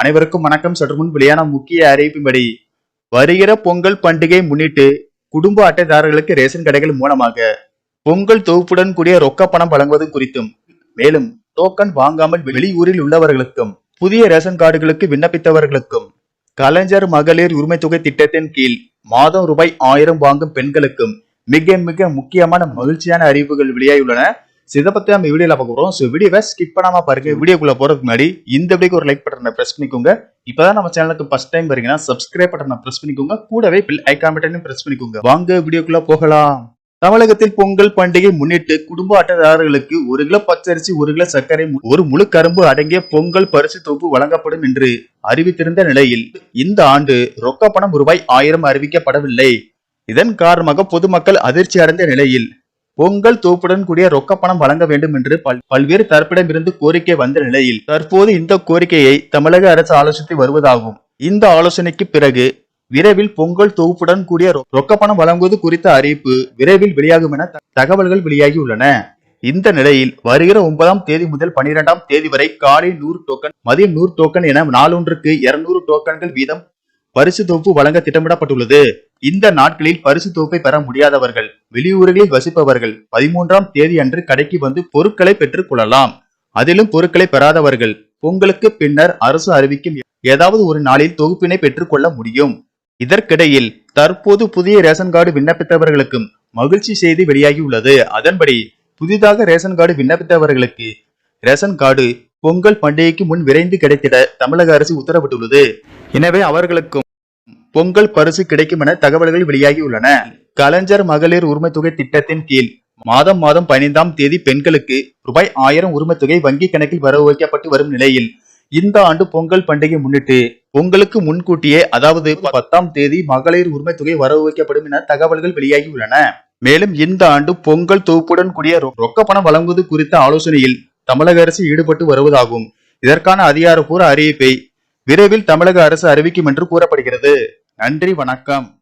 அனைவருக்கும் வணக்கம். சற்று முன் வெளியான முக்கிய அறிவிப்பின்படி வருகிற பொங்கல் பண்டிகை முன்னிட்டு குடும்ப அட்டைதாரர்களுக்கு ரேஷன் கடைகள் மூலமாக பொங்கல் தொகுப்புடன் கூடிய ரொக்க பணம் வழங்குவது குறித்தும் மேலும் டோக்கன் வாங்காமல் வெளியூரில் உள்ளவர்களுக்கும் புதிய ரேஷன் கார்டுகளுக்கு விண்ணப்பித்தவர்களுக்கும் கலைஞர் மகளிர் உரிமை தொகை திட்டத்தின் கீழ் மாதம் ரூபாய் ஆயிரம் வாங்கும் பெண்களுக்கும் மிக மிக முக்கியமான மகிழ்ச்சியான அறிவிப்புகள் வெளியாகியுள்ளன. இதை பத்தி நம்ம வீடியோல பார்க்க போறோம். ஸோ வீடியோவை ஸ்கிப் பண்ணாம பாருங்க. வீடியோக்குள்ள போறதுக்கு முன்னாடி இந்த வீடியோக்கு ஒரு லைக் பட்டனை பிரஸ் பண்ணிக்கோங்க. இப்பதான் நம்ம சேனலுக்கு ஃபர்ஸ்ட் டைம் வரீங்கன்னா சப்ஸ்கிரைப் பட்டனை பிரஸ் பண்ணிக்கோங்க. கூடவே பில் ஐகான் பட்டனையும் பிரஸ் பண்ணிக்கோங்க. வாங்க வீடியோக்குள்ள போகலாம். தமிழகத்தில் பொங்கல் பண்டிகை முன்னிட்டு குடும்ப அட்டைதாரர்களுக்கு ஒரு கிலோ பச்சரிசி ஒரு கிலோ சர்க்கரை ஒரு முழு கரும்பு அடங்கிய பொங்கல் பரிசு தொகுப்பு வழங்கப்படும் என்று அறிவித்திருந்த நிலையில் இந்த ஆண்டு ரொக்க பணம் ரூபாய் ஆயிரம் அறிவிக்கப்படவில்லை. இதன் காரணமாக பொதுமக்கள் அதிர்ச்சி அடைந்த நிலையில் பொங்கல் தொகுப்புடன் கூடிய ரொக்க பணம் வழங்க வேண்டும் என்று பல்- பல்வேறு தரப்பிடமிருந்து கோரிக்கை வந்த நிலையில் தற்போது இந்த கோரிக்கையை தமிழக அரசு ஆலோசித்து வருவதாகும். இந்த ஆலோசனைக்கு பிறகு விரைவில் பொங்கல் தொகுப்புடன் கூடிய ரொக்க பணம் வழங்குவது குறித்த அறிவிப்பு விரைவில் வெளியாகும் என த- தகவல்கள் வெளியாகியுள்ளன இந்த நிலையில் வருகிற ஒன்பதாம் தேதி முதல் பனிரெண்டாம் தேதி வரை காலை நூறு டோக்கன் மதியம் நூறு டோக்கன் என நாளொன்றுக்கு இருநூறு டோக்கன்கள் வீதம் பரிசு தொகுப்பு வழங்க திட்டமிடப்பட்டுள்ளது. இந்த நாட்களில் பரிசு தொகுப்பை பெற முடியாதவர்கள் வெளியூர்களில் வசிப்பவர்கள் பதிமூன்றாம் தேதி அன்று கடைக்கு வந்து பொருட்களை பெற்றுக் கொள்ளலாம். அதிலும் பொருட்களை பெறாதவர்கள் பொங்கலுக்கு பின்னர் அரசு அறிவிக்கும் ஏதாவது ஒரு நாளில் தொகுப்பினை பெற்றுக்கொள்ள முடியும். இதற்கிடையில் தற்போது புதிய ரேஷன் கார்டு விண்ணப்பித்தவர்களுக்கும் மகிழ்ச்சி செய்தி வெளியாகியுள்ளது. அதன்படி புதிதாக ரேஷன் கார்டு விண்ணப்பித்தவர்களுக்கு ரேஷன் கார்டு பொங்கல் பண்டிகைக்கு முன் விரைந்து கிடைத்திட தமிழக அரசு உத்தரவிட்டுள்ளது. எனவே அவர்களுக்கும் பொங்கல் பரிசு கிடைக்கும் என தகவல்கள் வெளியாகியுள்ளன. கலைஞர் மகளிர் உரிமை தொகை திட்டத்தின் கீழ் மாதம் மாதம் பதினைந்தாம் தேதி பெண்களுக்கு ரூபாய் ஆயிரம் உரிமை தொகை வங்கி கணக்கில் வரவு வைக்கப்பட்டு வரும் நிலையில் இந்த ஆண்டு பொங்கல் பண்டிகை முன்னிட்டு பொங்கலுக்கு முன்கூட்டியே அதாவது பத்தாம் தேதி மகளிர் உரிமை தொகை வரவு வைக்கப்படும் என தகவல்கள் வெளியாகியுள்ளன. மேலும் இந்த ஆண்டு பொங்கல் தொகுப்புடன் கூடிய ரொக்க பணம் வழங்குவது குறித்த ஆலோசனையில் தமிழக அரசு ஈடுபட்டு வருவதாகும். இதற்கான அதிகாரப்பூர்வ அறிவிப்பை விரைவில் தமிழக அரசு அறிவிக்கும் என்று கூறப்படுகிறது. நன்றி வணக்கம்.